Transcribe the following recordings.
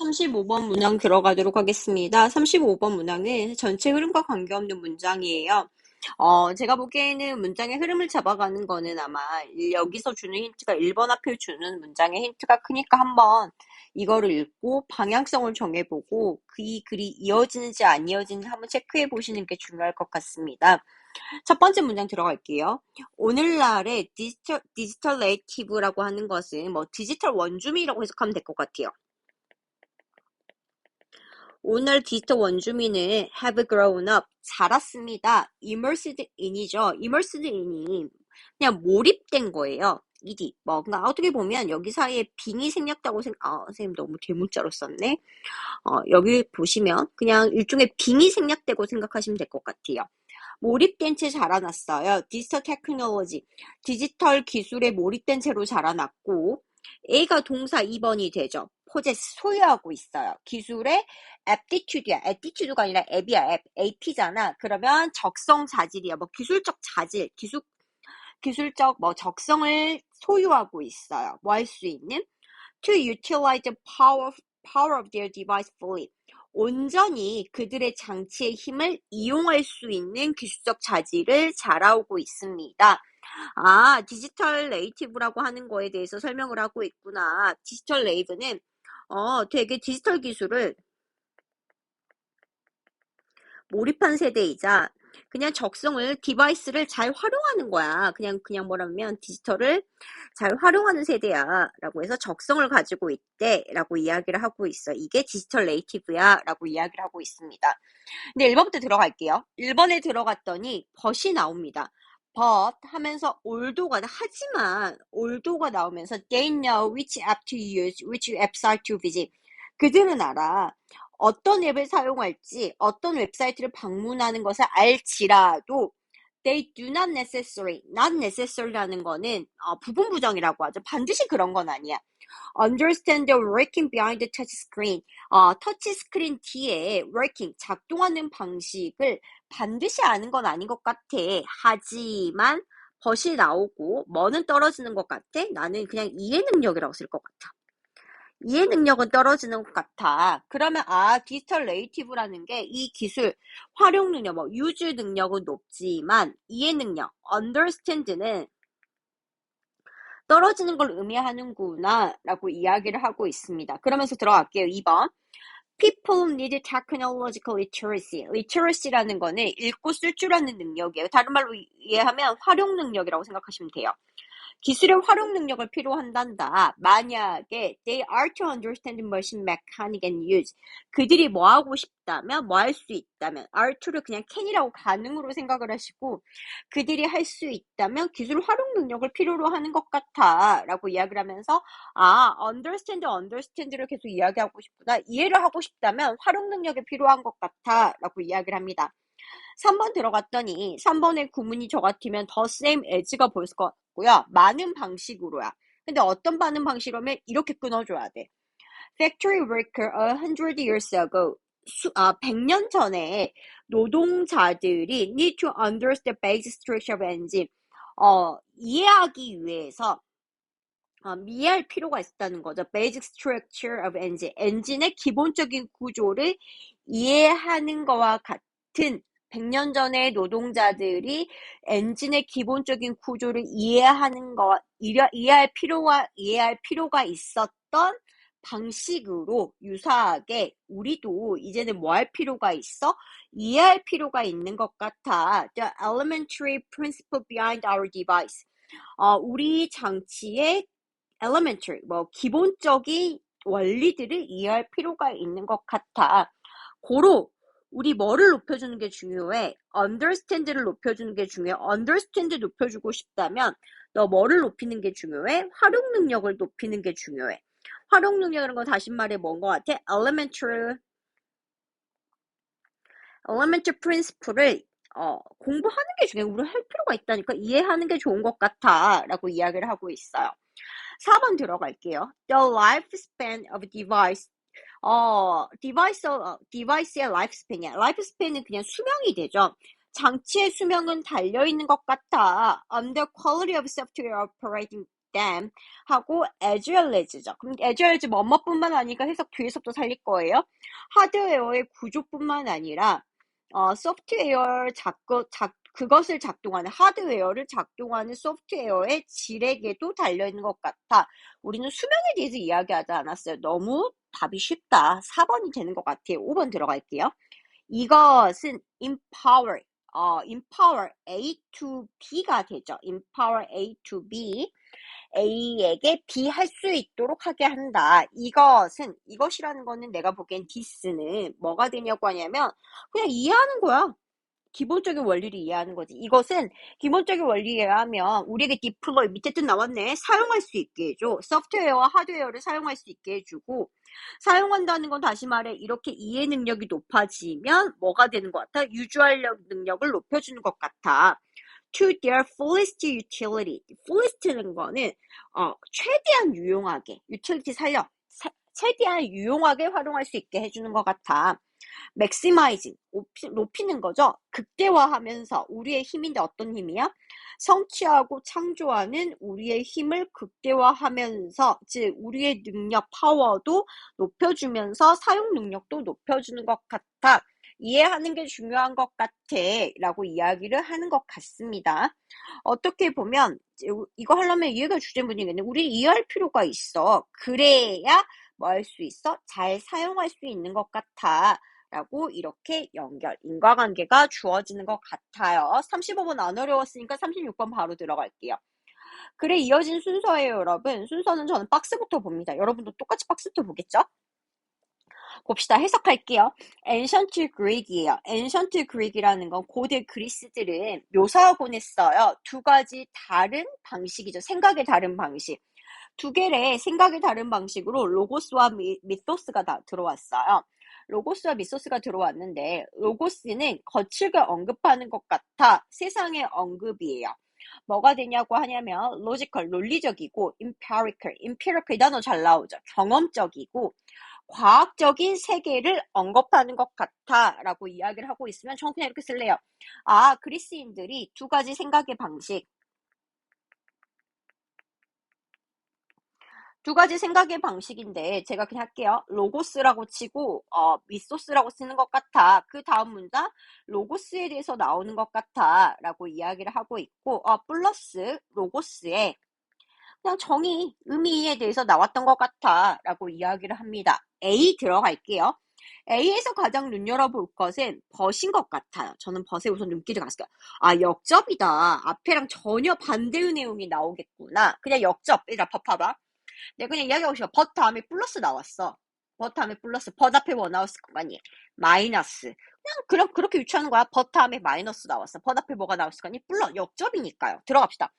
35번 문항 들어가도록 하겠습니다. 35번 문항은 전체 흐름과 관계없는 문장이에요. 어, 제가 보기에는 문장의 흐름을 잡아가는 거는 아마 여기서 주는 힌트가 1번 앞에 주는 문장의 힌트가 크니까 한번 이거를 읽고 방향성을 정해보고 그 이 글이 이어지는지 안 이어지는지 한번 체크해 보시는 게 중요할 것 같습니다. 첫 번째 문장 들어갈게요. 오늘날의 디지털, 디지털 네이티브라고 하는 것은 뭐 디지털 원주민이라고 해석하면 될 것 같아요. 오늘 디지털 원주민은 have grown up, 자랐습니다. immersed in이죠. immersed in이 그냥 몰입된 거예요. ed. 뭐, 그러니까 어떻게 보면 여기 사이에 빙이 생겼다고 생각, 아, 선생님 너무 대문자로 썼네. 어, 여기 보시면 그냥 일종의 빙이 생략되고 생각하시면 될 것 같아요. 몰입된 채 자라났어요. 디지털 테크놀로지, 디지털 기술에 몰입된 채로 자라났고, A가 동사 2번이 되죠. 포제스 소유하고 있어요. 기술의 aptitude야. attitude가 아니라 app이야. app. ap잖아. 그러면 적성 자질이야. 뭐 기술적 자질, 기술 기술적 뭐 적성을 소유하고 있어요. 뭐 할 수 있는 to utilize the power power of their device fully. 온전히 그들의 장치의 힘을 이용할 수 있는 기술적 자질을 자라오고 있습니다. 아, 디지털 네이티브라고 하는 거에 대해서 설명을 하고 있구나. 디지털 네이브는 어, 되게 디지털 기술을 몰입한 세대이자 그냥 적성을 디바이스를 잘 활용하는 거야. 그냥 그냥 뭐라면 디지털을 잘 활용하는 세대야라고 해서 적성을 가지고 있대라고 이야기를 하고 있어. 이게 디지털 네이티브야라고 이야기를 하고 있습니다. 근데 1번부터 들어갈게요. 1번에 들어갔더니 벗이 나옵니다. But 하면서 올도가 하지만 올도가 나오면서 they know which app to use, which website to visit. 그들은 알아. 어떤 앱을 사용할지, 어떤 웹사이트를 방문하는 것을 알지라도 they do not necessary, not necessary라는 거는 어, 부분 부정이라고 하죠. 반드시 그런 건 아니야. understand the working behind the touch screen. 어, 터치 스크린 뒤에 working, 작동하는 방식을 반드시 아는 건 아닌 것 같아. 하지만 벗이 나오고 뭐는 떨어지는 것 같아? 나는 그냥 이해 능력이라고 쓸 것 같아. 이해 능력은 떨어지는 것 같아. 그러면 아 디지털 네이티브라는 게 이 기술 활용 능력, 뭐 유즈 능력은 높지만 이해 능력, understand는 떨어지는 걸 의미하는구나 라고 이야기를 하고 있습니다. 그러면서 들어갈게요. 2번. People need technological literacy. literacy라는 거는 읽고 쓸 줄 아는 능력이에요. 다른 말로 이해하면 활용 능력이라고 생각하시면 돼요. 기술의 활용 능력을 필요한단다. 만약에 they are to understand machine mechanic and use 그들이 뭐 하고 싶다면 뭐 할 수 있다면 are to를 그냥 can이라고 가능으로 생각을 하시고 그들이 할 수 있다면 기술 활용 능력을 필요로 하는 것 같아 라고 이야기를 하면서 아 understand understand를 계속 이야기하고 싶구나 이해를 하고 싶다면 활용 능력이 필요한 것 같아 라고 이야기를 합니다. 3번 들어갔더니 3번의 구문이 저 같으면 더 same as가 보일 것 같고요. 많은 방식으로야. 근데 어떤 많은 방식이라면 이렇게 끊어줘야 돼. Factory worker a hundred years ago. 수, 아, 100년 전에 노동자들이 need to understand basic structure of engine. 어, 이해하기 위해서 어, 이해할 필요가 있다는 거죠. Basic structure of engine. 엔진의 기본적인 구조를 이해하는 거와 같은 100년 전의 노동자들이 엔진의 기본적인 구조를 이해하는 것, 이해할 필요가, 이해할 필요가 있었던 방식으로 유사하게 우리도 이제는 뭐 할 필요가 있어? 이해할 필요가 있는 것 같아. The elementary principle behind our device. 어, 우리 장치의 elementary, 뭐, 기본적인 원리들을 이해할 필요가 있는 것 같아. 고로 우리 뭐를 높여주는 게 중요해? understand를 높여주는 게 중요해. understand 높여주고 싶다면 너 뭐를 높이는 게 중요해? 활용 능력을 높이는 게 중요해. 활용 능력이라는 건 다시 말해 뭔 것 같아? elementary elementary principle을 어, 공부하는 게 중요해. 우리 할 필요가 있다니까 이해하는 게 좋은 것 같아 라고 이야기를 하고 있어요. 4번 들어갈게요. The lifespan of device 어, 디바이스, 어, 디바이스의 라이프스팬이야. 라이프스팬은 그냥 수명이 되죠. 장치의 수명은 달려있는 것 같아. On the quality of software operating them 하고 as well as죠. 그럼 as well as 뭐뭐뿐만 아니라 해석 뒤에서부터 살릴 거예요. 하드웨어의 구조뿐만 아니라 어, 소프트웨어 작거, 작, 그것을 작동하는 하드웨어를 작동하는 소프트웨어의 질에게도 달려있는 것 같아. 우리는 수명에 대해서 이야기하지 않았어요. 너무 답이 쉽다. 4번이 되는 것 같아요. 5번 들어갈게요. 이것은 empower, 어, empower A to B가 되죠. empower A to B. A에게 B 할 수 있도록 하게 한다. 이것은, 이것이라는 거는 내가 보기엔 this는 뭐가 되냐고 하냐면, 그냥 이해하는 거야. 기본적인 원리를 이해하는 거지. 이것은 기본적인 원리에 의하면 우리에게 디플로이 밑에 뜻 나왔네. 사용할 수 있게 해줘. 소프트웨어와 하드웨어를 사용할 수 있게 해주고 사용한다는 건 다시 말해 이렇게 이해 능력이 높아지면 뭐가 되는 것 같아? 유주할 능력을 높여주는 것 같아. to their fullest utility. fullest는 거는 어, 최대한 유용하게 utility 살려 사, 최대한 유용하게 활용할 수 있게 해주는 것 같아. maximizing 높이는 거죠. 극대화하면서 우리의 힘인데 어떤 힘이야? 성취하고 창조하는 우리의 힘을 극대화하면서 즉 우리의 능력 파워도 높여주면서 사용 능력도 높여주는 것 같아. 이해하는 게 중요한 것 같아 라고 이야기를 하는 것 같습니다. 어떻게 보면 이거 하려면 이해가 주제문이겠네. 우리 이해할 필요가 있어. 그래야 뭐 할 수 있어? 잘 사용할 수 있는 것 같아. 라고 이렇게 연결, 인과관계가 주어지는 것 같아요. 35번 안 어려웠으니까 36번 바로 들어갈게요. 그래 이어진 순서예요, 여러분. 순서는 저는 박스부터 봅니다. 여러분도 똑같이 박스부터 보겠죠? 봅시다. 해석할게요. Ancient Greek이에요. Ancient Greek이라는 건 고대 그리스들은 묘사하곤 했어요. 두 가지 다른 방식이죠. 생각의 다른 방식. 두 개의 생각의 다른 방식으로 로고스와 미, 미토스가 다 들어왔어요. 로고스와 미소스가 들어왔는데 로고스는 거칠게 언급하는 것 같아 세상의 언급이에요. 뭐가 되냐고 하냐면 로지컬 논리적이고 empirical empirical 단어 잘 나오죠. 경험적이고 과학적인 세계를 언급하는 것 같아 라고 이야기를 하고 있으면 저는 그냥 이렇게 쓸래요. 아 그리스인들이 두 가지 생각의 방식 두 가지 생각의 방식인데 제가 그냥 할게요. 로고스라고 치고 어, 미소스라고 쓰는 것 같아. 그 다음 문장 로고스에 대해서 나오는 것 같아 라고 이야기를 하고 있고 어, 플러스 로고스에 그냥 정의, 의미에 대해서 나왔던 것 같아 라고 이야기를 합니다. A 들어갈게요. A에서 가장 눈여겨볼 것은 벗인 것 같아요. 저는 벗에 우선 눈길이 갔어요. 아, 역접이다. 앞에랑 전혀 반대의 내용이 나오겠구나. 그냥 역접. 얘들아, 봐봐. 내가 그냥 이야기하고 싶어. 벗 다음에 플러스 나왔어. 벗 다음에 플러스. 벗 앞에 거 아니? 마이너스. 그냥 그럼 그렇게 유추하는 거야. 벗 다음에 마이너스 나왔어. 벗 앞에 뭐가 나왔을 거 아니? 플러 역접이니까요. 들어갑시다.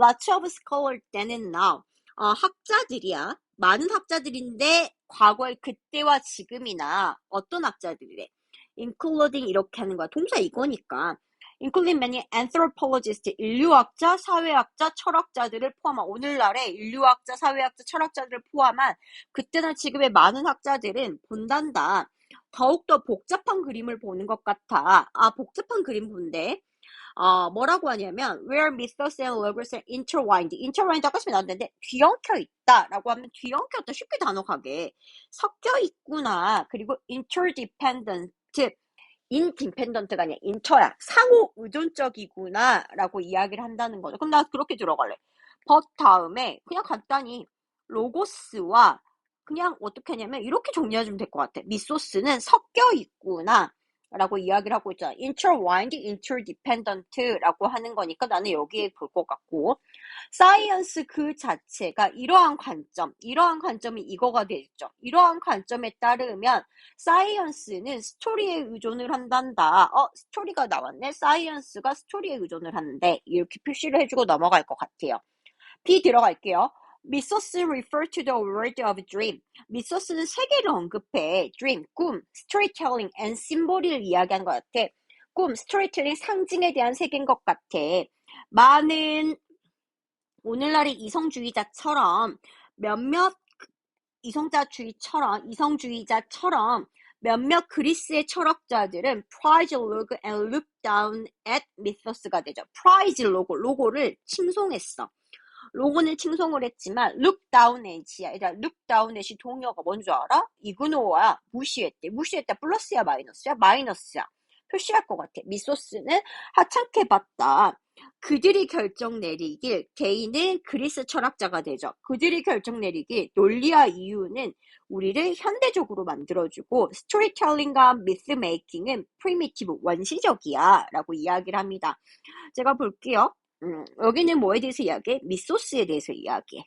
Lots of scholars then and now. 어, 학자들이야. 많은 학자들인데 과거의 그때와 지금이나 어떤 학자들이래. including 이렇게 하는 거야. 동사 이거니까. Including many anthropologists, 인류학자, 사회학자, 철학자들을 포함한 오늘날의 인류학자, 사회학자, 철학자들을 포함한 그때나 지금의 많은 학자들은 본단다. 더욱더 복잡한 그림을 보는 것 같아. 아, 복잡한 그림 본데. 어, 뭐라고 하냐면 where mythos and logos are intertwined. intertwined 아까 전에 나왔는데 뒤엉켜 있다라고 하면 뒤엉켰다 쉽게 단호하게 섞여 있구나. 그리고 interdependent 인디펜던트가 아니라 인터야 상호 의존적이구나 라고 이야기를 한다는 거죠. 그럼 나 그렇게 들어갈래. but 다음에 그냥 간단히 로고스와 그냥 어떻게 하냐면 이렇게 정리해주면 될 것 같아. 미소스는 섞여 있구나 라고 이야기를 하고 있잖아. intertwined, interdependent라고 하는 거니까 나는 여기에 볼 것 같고 사이언스 그 자체가 이러한 관점, 이러한 관점이 이거가 되죠. 이러한 관점에 따르면 사이언스는 스토리에 의존을 한단다. 어, 스토리가 나왔네. 사이언스가 스토리에 의존을 하는데 이렇게 표시를 해주고 넘어갈 것 같아요. B 들어갈게요. 미소스 refer to the word of dream. 미소스는 세계를 언급해. dream, 꿈, storytelling and symbol을 이야기하는 것 같아. 꿈, storytelling, 상징에 대한 세계인 것 같아. 많은 오늘날의 이성주의자처럼 몇몇 이성자주의처럼 이성주의자처럼 몇몇 그리스의 철학자들은 prize logo and look down at mythos가 되죠. prize logo, 로고를 칭송했어. 로고는 칭송을 했지만 look down at야. 얘들아 look down at이 동요가 뭔줄 알아? 이그노와 무시했대. 무시했다 플러스야 마이너스야? 마이너스야. 표시할 것 같아. 미소스는 하찮게 봤다. 그들이 결정 내리길 개인은 그리스 철학자가 되죠. 그들이 결정 내리길 논리와 이유는 우리를 현대적으로 만들어주고 스토리텔링과 미스 메이킹은 프리미티브 원시적이야 라고 이야기를 합니다. 제가 볼게요. 음, 여기는 뭐에 대해서 이야기해? 미소스에 대해서 이야기해.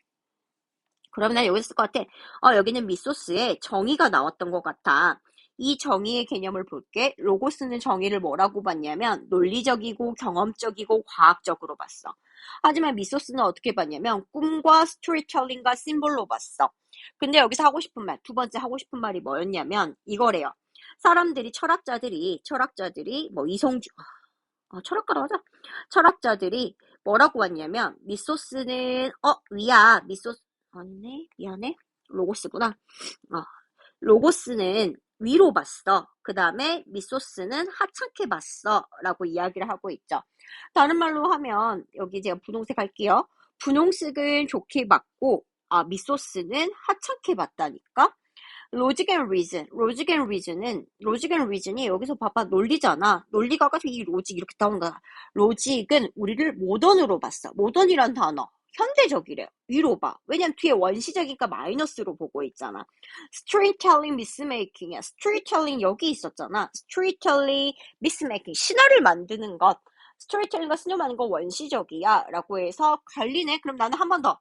그러면 난 여기 쓸것 같아. 어, 여기는 미소스에 정의가 나왔던 것 같아. 이 정의의 개념을 볼게. 로고스는 정의를 뭐라고 봤냐면 논리적이고 경험적이고 과학적으로 봤어. 하지만 미소스는 어떻게 봤냐면 꿈과 스토리텔링과 심볼로 봤어. 근데 여기서 하고 싶은 말, 두 번째 하고 싶은 말이 뭐였냐면 이거래요. 사람들이 철학자들이 철학자들이 뭐 이성주 어, 철학가로 하자. 철학자들이 뭐라고 왔냐면 미소스는 어 위야 미소스 아니네 미안해 로고스구나. 어, 로고스는 위로 봤어. 그 다음에 미소스는 하찮게 봤어. 라고 이야기를 하고 있죠. 다른 말로 하면 여기 제가 분홍색 할게요. 분홍색은 좋게 봤고 아 미소스는 하찮게 봤다니까. 로직 앤 리즌, 로직 앤 리즌은 로직 앤 리즌이 여기서 봐봐 논리잖아. 논리가 가지고 이 로직 이렇게 나온 거야. 로직은 우리를 모던으로 봤어. 모던이란 단어. 현대적이래. 위로 봐. 왜냐면 뒤에 원시적이니까 마이너스로 보고 있잖아. storytelling 미스메이킹이야. storytelling 여기 있었잖아. storytelling 미스메이킹. 신화를 만드는 것. 스토리텔링과 만드는 건 원시적이야. 라고 해서 갈리네. 그럼 나는 한 번 더.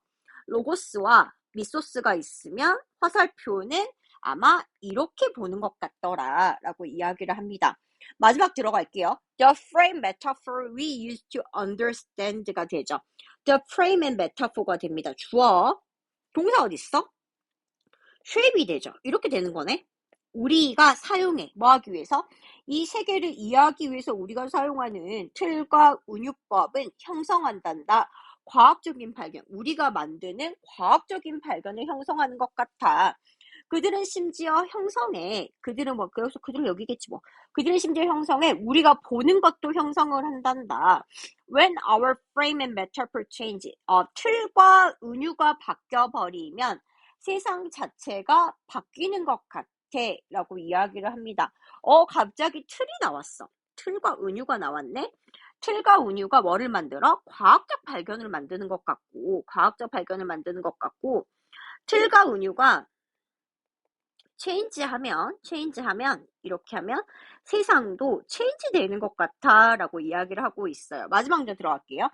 로고스와 미소스가 있으면 화살표는 아마 이렇게 보는 것 같더라. 라고 이야기를 합니다. 마지막 들어갈게요. The frame metaphor we use to understand가 되죠. The frame and metaphor가 됩니다. 주어. 동사 어디 있어? shape이 되죠. 이렇게 되는 거네. 우리가 사용해. 뭐 하기 위해서? 이 세계를 이해하기 위해서 우리가 사용하는 틀과 운유법은 형성한단다. 과학적인 발견. 우리가 만드는 과학적인 발견을 형성하는 것 같아. 그들은 심지어 형성에 그들은 뭐 그래서 그들은 여기겠지 뭐 그들은 심지어 형성에 우리가 보는 것도 형성을 한단다. When our frame and metaphor change, 어, 틀과 은유가 바뀌어 버리면 세상 자체가 바뀌는 것 같아라고 이야기를 합니다. 어 갑자기 틀이 나왔어. 틀과 은유가 나왔네. 틀과 은유가 뭐를 만들어? 과학적 발견을 만드는 것 같고, 과학적 발견을 만드는 것 같고, 틀과 은유가 체인지 하면, 체인지 하면, 이렇게 하면 세상도 체인지 되는 것 같아 라고 이야기를 하고 있어요. 마지막 문제 들어갈게요.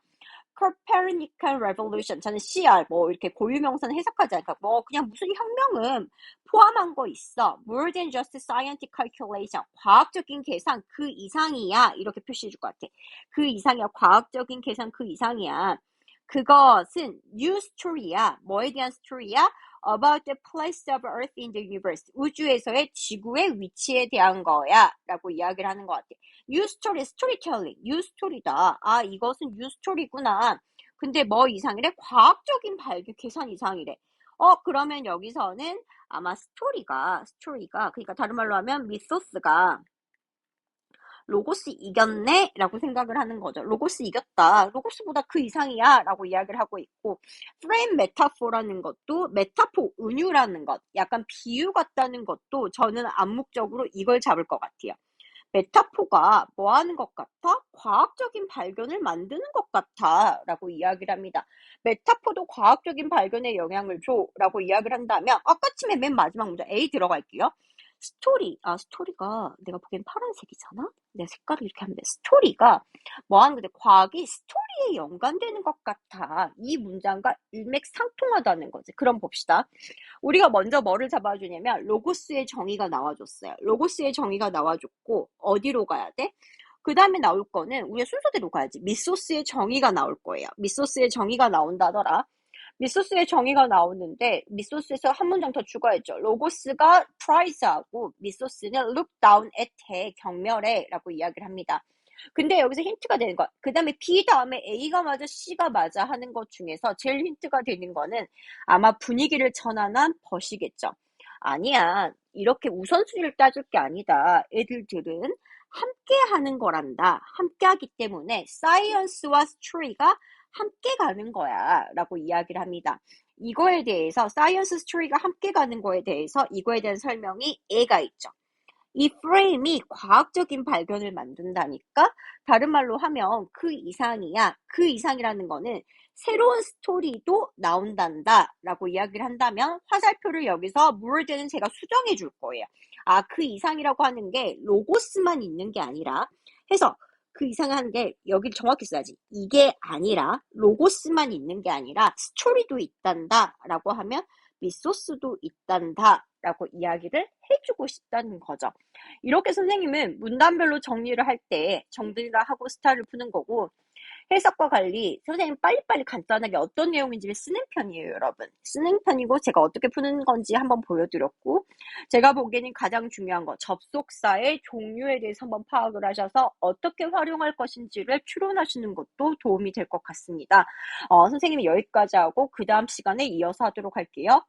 Copernican Revolution. 저는 CR, 뭐, 이렇게 고유명사는 해석하지 않을까. 뭐, 그냥 무슨 혁명은 포함한 거 있어. More than just scientific calculation. 과학적인 계산 그 이상이야. 이렇게 표시해 줄 것 같아. 그 이상이야. 과학적인 계산 그 이상이야. 그것은 new story야. 뭐에 대한 스토리야? About the place of Earth in the universe. 우주에서의 지구의 위치에 대한 거야. 라고 이야기를 하는 것 같아. new story, storytelling. new story다. 아, 이것은 new story구나. 근데 뭐 이상이래? 과학적인 발견, 계산 이상이래. 어, 그러면 여기서는 아마 스토리가, 스토리가, 그러니까 다른 말로 하면 미소스가 로고스 이겼네? 라고 생각을 하는 거죠. 로고스 이겼다. 로고스보다 그 이상이야. 라고 이야기를 하고 있고, 프레임 메타포라는 것도, 메타포, 은유라는 것, 약간 비유 같다는 것도 저는 암묵적으로 이걸 잡을 것 같아요. 메타포가 뭐 하는 것 같아? 과학적인 발견을 만드는 것 같아. 라고 이야기를 합니다. 메타포도 과학적인 발견에 영향을 줘. 라고 이야기를 한다면, 아까 침에 맨 마지막 문제 A 들어갈게요. 스토리, 아, 스토리가 내가 보기엔 파란색이잖아? 내 색깔을 이렇게 하면 돼. 스토리가 뭐 하는 건데, 과학이 스토리에 연관되는 것 같아. 이 문장과 일맥상통하다는 거지. 그럼 봅시다. 우리가 먼저 뭐를 잡아주냐면, 로고스의 정의가 나와줬어요. 로고스의 정의가 나와줬고, 어디로 가야 돼? 그 다음에 나올 거는 우리가 순서대로 가야지. 미소스의 정의가 나올 거예요. 미소스의 정의가 나온다더라. 미소스의 정의가 나오는데 미소스에서 한 문장 더 추가했죠. 로고스가 prize하고 미소스는 look down at해 경멸해 라고 이야기를 합니다. 근데 여기서 힌트가 되는 것. 그 다음에 B 다음에 A가 맞아 C가 맞아 하는 것 중에서 제일 힌트가 되는 거는 아마 분위기를 전환한 벗이겠죠. 아니야. 이렇게 우선순위를 따줄 게 아니다. 애들들은 함께 하는 거란다. 함께 하기 때문에 science와 story가 함께 가는 거야. 라고 이야기를 합니다. 이거에 대해서 science story가 함께 가는 거에 대해서 이거에 대한 설명이 애가 있죠. 이 프레임이 과학적인 발견을 만든다니까? 다른 말로 하면 그 이상이야. 그 이상이라는 거는 새로운 스토리도 나온단다 라고 이야기를 한다면 화살표를 여기서 무얼드는 제가 수정해 줄 거예요. 아, 그 이상이라고 하는 게 로고스만 있는 게 아니라 해서 그 하는 게 여기 정확히 써야지. 이게 아니라 로고스만 있는 게 아니라 스토리도 있단다 라고 하면 미소스도 있단다 라고 이야기를 해주고 싶다는 거죠. 이렇게 선생님은 문단별로 정리를 할 때 정리를 하고 스타일을 푸는 거고 해석과 관리 선생님 빨리빨리 간단하게 어떤 내용인지를 쓰는 편이에요 여러분. 쓰는 편이고 제가 어떻게 푸는 건지 한번 보여드렸고 제가 보기에는 가장 중요한 거 접속사의 종류에 대해서 한번 파악을 하셔서 어떻게 활용할 것인지를 추론하시는 것도 도움이 될 것 같습니다. 어, 선생님이 여기까지 하고 그 다음 시간에 이어서 하도록 할게요